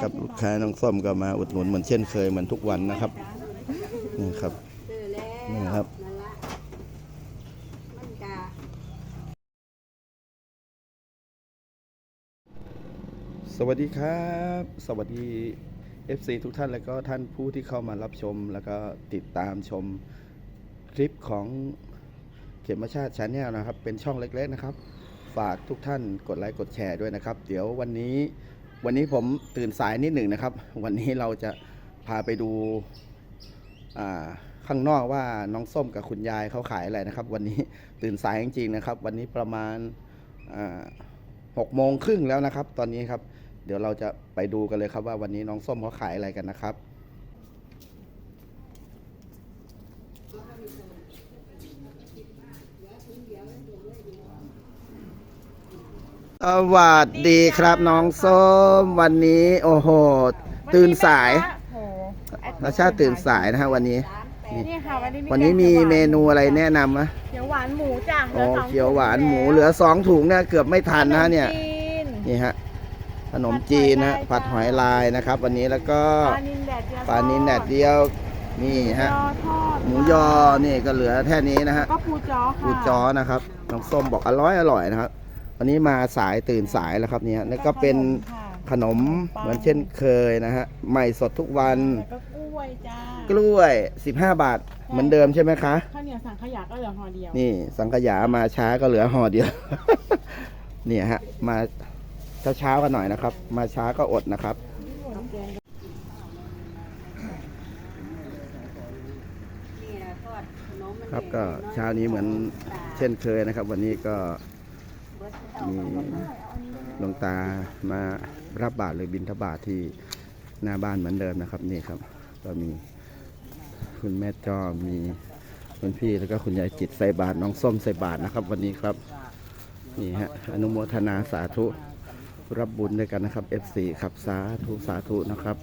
ครับลูกค้าน้องส้มก็มาอุดหนุนเหมือนเช่นเคยเหมือนทุกวันนะครับนี่ครับนี่ครับสวัสดีครับ สวัสดี FC ทุกท่านแล้วก็ท่านผู้ที่เข้ามารับชม แล้วก็ติดตามชมคลิปของเขมชาติชาแนลนะครับ เป็นช่องเล็กๆนะครับ ฝากทุกท่านกดไลค์กดแชร์ด้วยนะครับ เดี๋ยววันนี้วันนี้ผมตื่นสายนิดหนึ่งนะครับ วันนี้เราจะพาไปดูข้างนอกว่าน้องส้มกับคุณยายเขาขายอะไรนะครับ วันนี้ตื่นสายจริงๆนะครับ วันนี้ประมาณหกโมงครึ่งแล้วนะครับ ตอนนี้ครับ เดี๋ยวเราจะไปดูกันเลยครับว่าวันนี้น้องส้มเขาขายอะไรกันนะครับ สวัสดีครับน้องส้มวันนี้ โอ้โห ตื่นสายโอ้โหนาชาติตื่นสายนะฮะวันนี้ นี่ค่ะวันนี้วันนี้มีเมนูอะไรแนะนำไหมเขียวหวานหมูจ้ะโอ้ลืสงเขียวหวานหมูเหลือสองถุงนะเกือบไม่ทันนะฮะเนี่ยขมจีนนี่ฮะขนมจีนนะผัดหอยลายนะครับ วันนี้แล้วก็ปลานินแดดเดียวปลานินแดดเดียวนี่ฮะยอทอดหมูยอนี่ก็เหลือแค่นี้นะฮะก็ปูจอค่ะปูจอนะครับน้องส้มบอกอร่อยอร่อยนะครับ วันนี้มาสายตื่นสายแล้วครับเนี่ยนี่ก็เป็นค่ะขนมเหมือนเช่นเคยนะฮะใหม่สดทุกวันแล้วก็กล้วยจ้ากล้วย 15 บาทเหมือนเดิมใช่ไหมคะข้าวเหนียวสังขยาก็เหลือห่อเดียวนี่สังขยามาช้าก็เหลือห่อเดียว เนี่ยฮะมาเช้าๆกันหน่อยนะครับ มาช้าก็อดนะครับนี่แหละทอดขนมมันครับก็เช้านี้เหมือนเช่นเคยนะครับ วันนี้ก็ มีหลวงตามารับบาตรเลยบินทบาทที่หน้าบ้านเหมือนเดิมนะครับนี่ครับ ก็มีคุณแม่จอมีคุณพี่แล้วก็คุณยายจิตใส่บาตรน้องส้มใส่บาตรนะครับ วันนี้ครับนี่ฮะอนุโมทนาสาธุรับบุญด้วยกันนะครับ F4 ครับสาธุสาธุนะครับ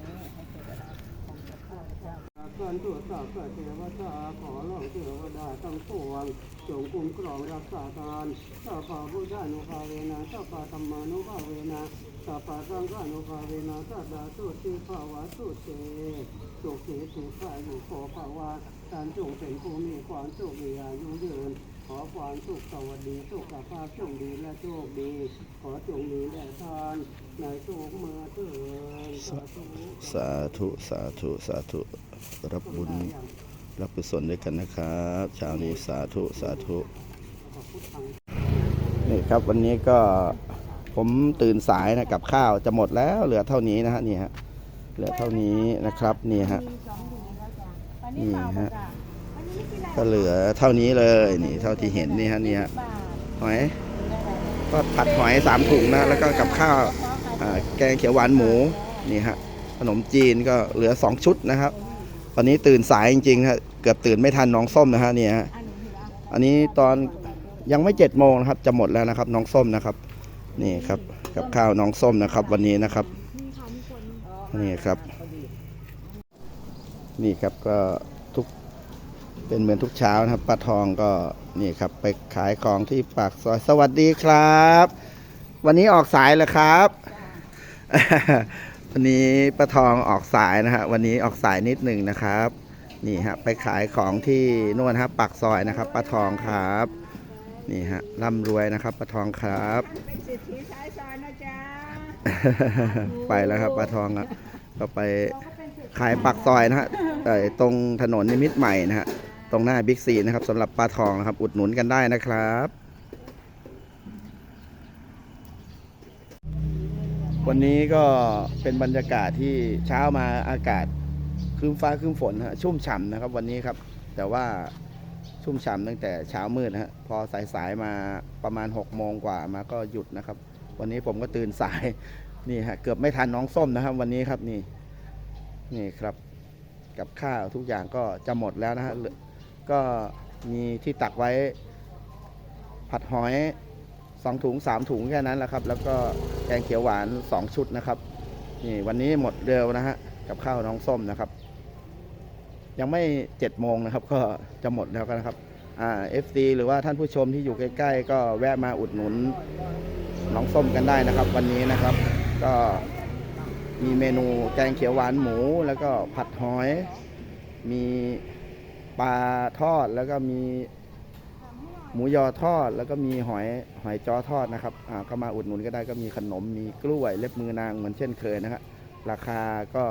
การตรวจสอบเทวดาขอร้องเทวดาทั้งปวงจงคุ้มครองรักษาทานสัพพะพุทธานุภาเวนะสัพพะธรรมานุภาเวนะสัพพะสังฆานุภาเวนะสัพพะสุติภาวะสุเตสุขีสุขาอยู่ขอภาวะการจงเป็นผู้มีความสุขมีอายุยืนขอความสุขสวัสดีสุขภาพจงดีและโชคดี ขอจงมีแด่ทานในทุกเมื่อเถิดสาธุสาธุสาธุสาธุ รับบุญรับกุศลด้วยกันนะครับเช้านี้สาธุสาธุนี่ครับวันนี้ก็ผมตื่นสายนะกับข้าวจะหมดแล้วเหลือเท่านี้นะฮะนี่ฮะเหลือเท่านี้นะครับนี่ฮะนี่ฮะก็เหลือเท่านี้เลยนี่เท่าที่เห็นนี่ฮะนี่ฮะหอยก็ผัดหอยสามถุงนะแล้วก็กับข้าวแกงเขียวหวานหมูนี่ฮะขนมจีนก็เหลือสองชุดนะครับ วันนี้ตื่นสายจริงๆฮะเกือบตื่นไม่ทันน้องส้มนะฮะเนี่ยอันนี้ตอนยังไม่เจ็ดโมงนะครับ จะหมดแล้วนะครับ น้องส้มนะครับ นี่ครับกับข้าวน้องส้มนะครับ วันนี้นะครับนี่ครับ นี่ครับก็ทุกเป็นเหมือนทุกเช้านะครับป้าทองก็นี่ครับ ไปขายของที่ปากซอยสวัสดีครับ วันนี้ออกสายเหรอครับ วันนี้ป้าทองออกสายนะฮะวันนี้ออกสายนิดหนึ่งนะครับ นี่ฮะไปขายของที่นู่นครับปากซอยนะครับป้าทองครับ นี่ฮะร่ำรวยนะครับป้าทองครับ เป็นสิทธิสายซอยนะจ๊ะไปแล้วครับป้าทองอะก็ไปขายปากซอยนะฮะเอ่อตรงถนนนิมิตรใหม่นะฮะตรงหน้าบิ๊กซีนะครับสำหรับป้าทองนะครับอุดหนุนกันได้นะครับ วันนี้ก็เป็นบรรยากาศที่เช้ามาอากาศครึ้มฟ้าครึ้มฝนฮะชุ่มฉ่ำนะครับ วันนี้ครับ แต่ว่าชุ่มฉ่ำตั้งแต่เช้ามืดนะฮะพอสายๆมาประมาณ6กโมงกว่ามาก็หยุดนะครับ วันนี้ผมก็ตื่นสายนี่ฮะเกือบไม่ทันน้องส้มนะครับ วันนี้ครับนี่นี่ครับ กับข้าวทุกอย่างก็จะหมดแล้วนะฮะก็มีที่ตักไว้ผัดหอย สองถุงสามถุงแค่นั้นแหละครับ แล้วก็แกงเขียวหวานสองชุดนะครับนี่วันนี้หมดเร็วนะฮะกับข้าวน้องส้มนะครับ ยังไม่เจ็ดโมงนะครับ ก็จะหมดแล้วกันนะครับอ่าเอฟซีหรือว่าท่านผู้ชมที่อยู่ใกล้ ๆ ก็แวะมาอุดหนุนน้องส้มกันได้นะครับ วันนี้นะครับ ก็มีเมนูแกงเขียวหวานหมู แล้วก็ผัดหอย มีปลาทอดแล้วก็มี หมูยอทอดแล้วก็มีหอยหอยจ้อทอดนะครับอ่าก็มาอุดหนุนก็ได้ก็มีขนมมีกล้วยเล็บมือนางเหมือนเช่นเคยนะครับราคาก็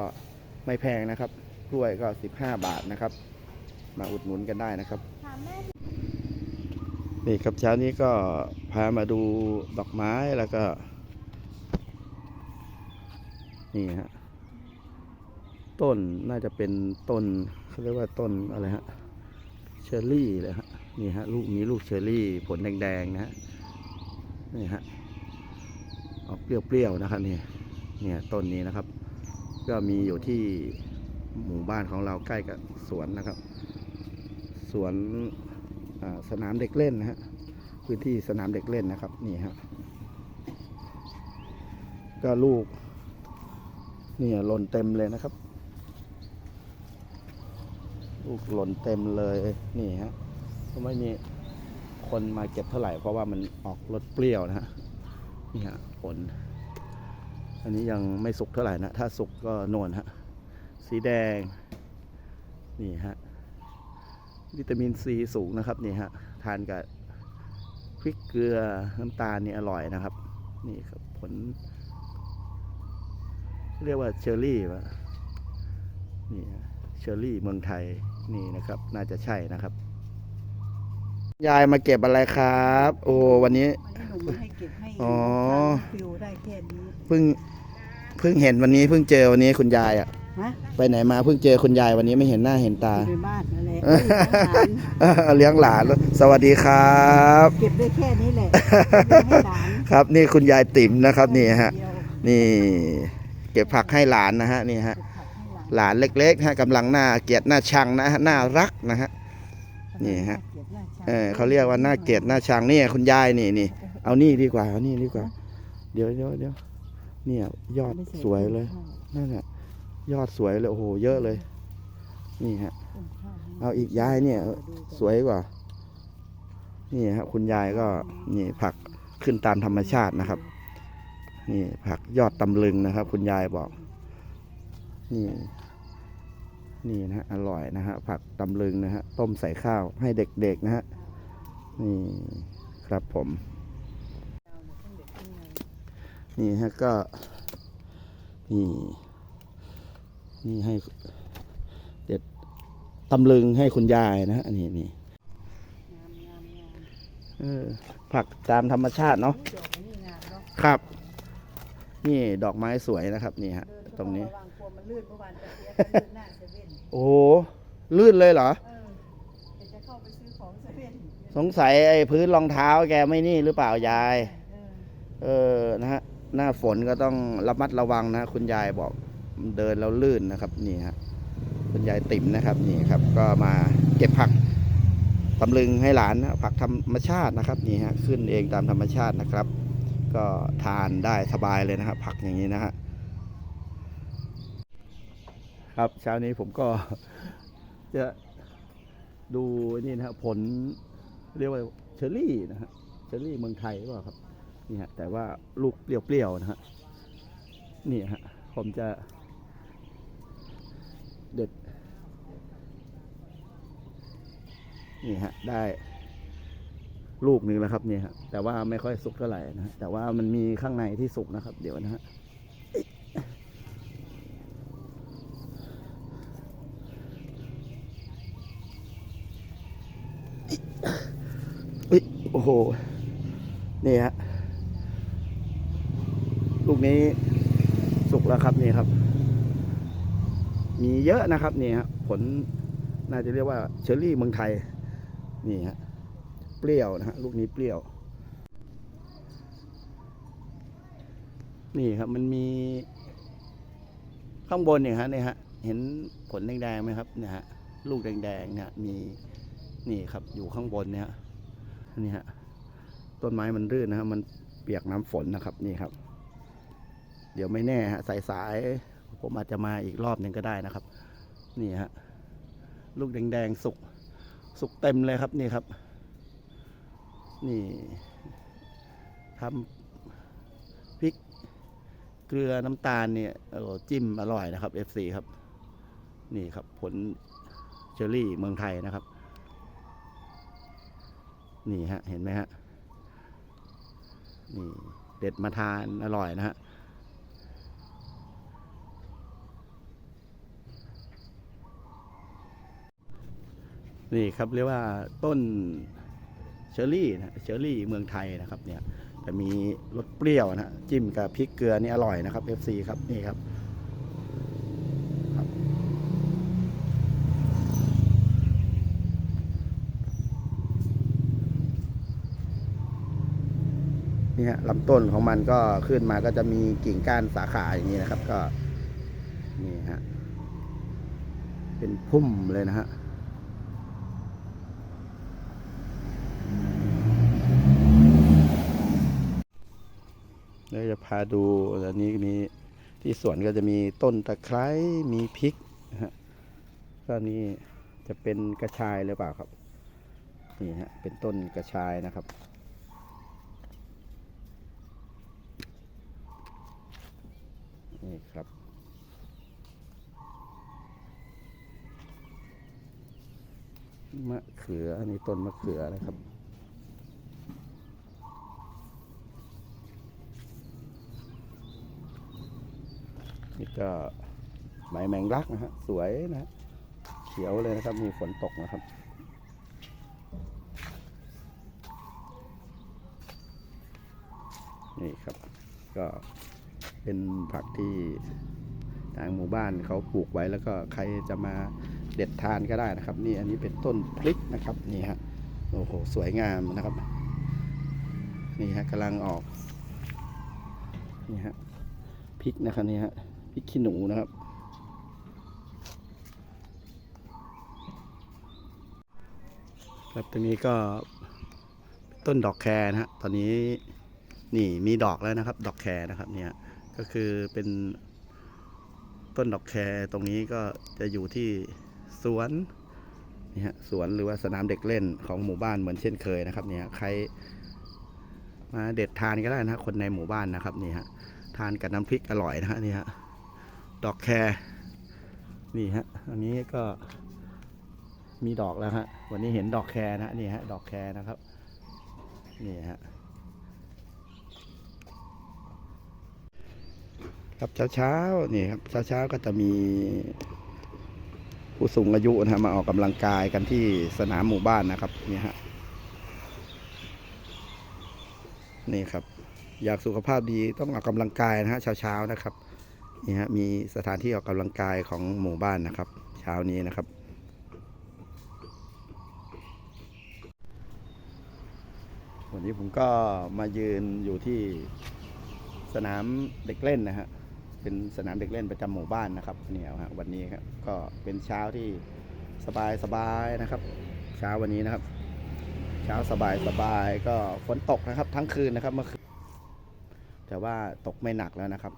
ไม่แพงนะครับ กล้วยก็ 15 บาทนะครับ มาอุดหนุนกันได้นะครับนี่ครับเช้านี้ก็พามาดูดอกไม้แล้วก็ นี่ฮะต้นน่าจะเป็นต้นเขาเรียกว่าต้นอะไรฮะเชอร์รี่เลยฮะ นี่ฮะลูกมีลูกเชอร์รี่ผลแดงๆนะฮะนี่ฮะออกเปรี้ยวๆนะครับนี่เนี่ยต้นนี้นะครับ ก็มีอยู่ที่หมู่บ้านของเราใกล้กับสวนนะครับ สวนสนามเด็กเล่นนะฮะพื้นที่สนามเด็กเล่นนะครับนี่ฮะก็ลูกเนี่ยหล่นเต็มเลยนะครับ ลูกหล่นเต็มเลยนี่ฮะ ก็ไม่มีคนมาเก็บเท่าไหร่ เพราะว่ามันออกรสเปรี้ยวนะฮะนี่ฮะผล อันนี้ยังไม่สุกเท่าไหร่นะ ถ้าสุกก็โนนฮะ สีแดง นี่ฮะ วิตามินซีสูงนะครับ นี่ฮะ ทานกับพริกเกลือน้ำตาลนี่อร่อยนะครับ นี่ครับผล เรียกว่าเชอร์รี่วะนี่เชอร์รี่เมืองไทยนี่นะครับ น่าจะใช่นะครับ ยายมาเก็บอะไรครับ โอ้วันนี้วันนี้หนูมาให้เก็บให้อ๋อ ฟิวได้แค่นี้เพิ่งเพิ่งเห็นวันนี้เพิ่งเจอวันนี้คุณยายอะฮะไปไหนมาเพิ่งเจอคุณยายวันนี้ไม่เห็นหน้าเห็นตา อยู่ในบ้านนั่นแหละเออเลี้ยงหลานสวัสดีครับ เก็บได้แค่นี้แหละให้หลานครับนี่คุณยายติ๋มนะครับนี่ฮะ เดียวนี่ เก็บผักให้หลานนะฮะนี่ฮะ เก็บผักให้หลาน หลานเล็กๆฮะกำลังหน้าเกลียดหน้าชังนะฮะน่ารักนะฮะ นี่ฮะก็บหน้าช้างเออเขาเรียกว่าหน้าเกลียดหน้าชังนี่คุณยายนี่นี่เอานี่ดีกว่าเอานี่ดีกว่า เดี๋ยวเดี๋ยวเดี๋ยวเนี่ยยอดสวยเลยนั่นแหละยอดสวยเลยโอ้โหเยอะเลย นี่ฮะเอาอีกยายเนี่ยสวยกว่า นี่ฮะคุณยายก็นี่ผักขึ้นตามธรรมชาตินะครับ นี่ผักยอดตำลึงนะครับ คุณยายบอก นี่ นี่นะฮะอร่อยนะฮะผักตำลึงนะฮะต้มใส่ข้าวให้เด็กๆนะฮะนี่ครับผม นี่ฮะก็นี่นี่ให้เด็ดตำลึงให้คุณยายนะฮะอันนี้นี่ผักตามธรรมชาติเนาะครับ นี่ดอกไม้สวยนะครับ นี่ฮะตรงนี้ อวานจะเสียลื่นหน้าเซเว่นโอ้โหลื่นเลยเหรอ เออเดี๋ยวจะเข้าไปซื้อของเซเว่นสงสัยไอ้พื้นรองเท้าแกไม่นี่หรือเปล่ายาย เออเออนะฮะหน้าฝนก็ต้องระมัดระวังนะ คุณยายบอกเดินแล้วลื่นนะครับนี่ฮะคุณยายติ๋มนะครับนี่ครับ ก็มาเก็บผักตำลึงให้หลานนะผักธรรมชาตินะครับนี่ฮะขึ้นเองตามธรรมชาตินะครับ ก็ทานได้สบายเลยนะครับ ผักอย่างนี้นะฮะ ครับเช้านี้ผมก็จะดูนี่นะฮะผลเรียกว่าเชอร์รี่นะฮะเชอร์รี่เมืองไทยหรือเปล่าครับนี่ฮะแต่ว่าลูกเปรี้ยวๆนะฮะนี่ฮะผมจะ เด็ด นี่ฮะได้ลูกหนึ่งแล้วครับนี่ฮะแต่ว่าไม่ค่อยสุกเท่าไหร่นะแต่ว่ามันมีข้างในที่สุกนะครับ เดี๋ยวนะฮะ อุ๊ยโอ้โห นี่ฮะลูกนี้สุกแล้วครับนี่ครับ มีเยอะนะครับนี่ฮะผลน่าจะเรียกว่าเชอร์รี่เมืองไทย นี่ฮะเปรี้ยวนะฮะลูกนี้เปรี้ยว นี่ครับมันมีข้างบนเนี่ยฮะเนี่ยฮะเห็นผลแดงๆไหมครับเนี่ยฮะลูกแดงๆเนี่ยมีนี่ครับอยู่ข้างบนเนี่ยฮะนี่ฮะ ต้นไม้มันรื่นนะครับ มันเปียกน้ำฝนนะครับนี่ครับ เดี๋ยวไม่แน่ฮะสายสายผมอาจจะมาอีกรอบหนึ่งก็ได้นะครับ นี่ฮะลูกแดงๆสุกสุกเต็มเลยครับนี่ครับ นี่ทำพริกเกลือน้ำตาลเนี่ยจิ้มอร่อยนะครับ FC ครับ นี่ครับผลเชอรี่เมืองไทยนะครับ นี่ฮะ เห็นไหมฮะ นี่เด็ดมาทานอร่อยนะฮะนี่ครับเรียกว่าต้นเชอรี่นะเชอรี่เมืองไทยนะครับเนี่ยแต่มีรสเปรี้ยวนะจิ้มกับพริกเกลือนี่อร่อยนะครับ FC ครับนี่ครับ ฮะลำต้นของมันก็ขึ้นมาก็จะมีกิ่งก้านสาขาอย่างนี้นะครับ ก็นี่ฮะเป็นพุ่มเลยนะฮะแล้วจะพาดูอันนี้มีที่สวนก็จะมีต้นตะไคร้มีพริกฮะก็นี่จะเป็นกระชายหรือเปล่าครับ นี่ฮะเป็นต้นกระชายนะครับ นี่ครับ มะเขือ อันนี้ต้นมะเขือนะครับนี่ก็ใบแมงลักนะฮะสวยนะฮะเขียวเลยนะครับ มีฝนตกนะครับ นี่ครับ ก็ เป็นผักที่ทางหมู่บ้านเขาปลูกไว้แล้วก็ใครจะมาเด็ดทานก็ได้นะครับ นี่อันนี้เป็นต้นพริกนะครับนี่ฮะโอ้โหสวยงามนะครับ นี่ฮะกำลังออกนี่ฮะพริกนะครับนี่ฮะพริกขี้หนูนะครับครับตรงนี้ก็ต้นดอกแครนะฮะตอนนี้นี่มีดอกแล้วนะครับ ดอกแครนะครับเนี่ย ก็คือเป็นต้นดอกแครตรงนี้ก็จะอยู่ที่สวนนี่ฮะสวนหรือว่าสนามเด็กเล่นของหมู่บ้านเหมือนเช่นเคยนะครับเนี่ยใครมาเด็ดทานก็ได้นะคนในหมู่บ้านนะครับนี่ฮะทานกับน้ำพริกอร่อยนะฮะนี่ฮะดอกแครนี่ฮะอันนี้ก็มีดอกแล้วฮะวันนี้เห็นดอกแครนะนี่ฮะดอกแครนะครับนี่ฮะ ครับเช้าเช้านี่ครับเช้าเช้าก็จะมีผู้สูงอายุนะมาออกกำลังกายกันที่สนามหมู่บ้านนะครับนี่ฮะนี่ครับ อยากสุขภาพดีต้องออกกำลังกายนะฮะเช้าเช้านะครับนี่ฮะมีสถานที่ออกกำลังกายของหมู่บ้านนะครับ เช้านี้นะครับวันนี้ผมก็มายืนอยู่ที่สนามเด็กเล่นนะฮะ เป็นสนามเด็กเล่นประจำหมู่บ้านนะครับเนี่ยฮะวันนี้ครับก็เป็นเช้าที่สบายสบายนะครับ เช้าวันนี้นะครับ เช้าสบายสบายก็ฝนตกนะครับ ทั้งคืนนะครับเมื่อคืนแต่ว่าตกไม่หนักแล้วนะครับ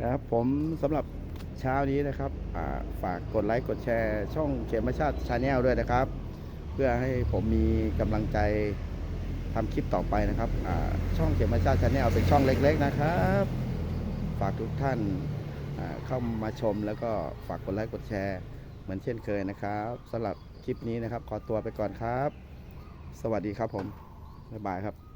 ครับผมสำหรับเช้านี้นะครับฝากกดไลค์กดแชร์ ช่องเขมชาติชาแนลด้วยนะครับ เพื่อให้ผมมีกำลังใจ ทำคลิปต่อไปนะครับช่องเขียนมชาติชาแนลเป็นช่องเล็ก ๆ นะครับ ฝากทุกท่านเข้ามาชมแล้วก็ฝากกดไลค์กดแชร์เหมือนเช่นเคยนะครับสำหรับคลิปนี้นะครับ ขอตัวไปก่อนครับ สวัสดีครับผมบ๊ายบายครับ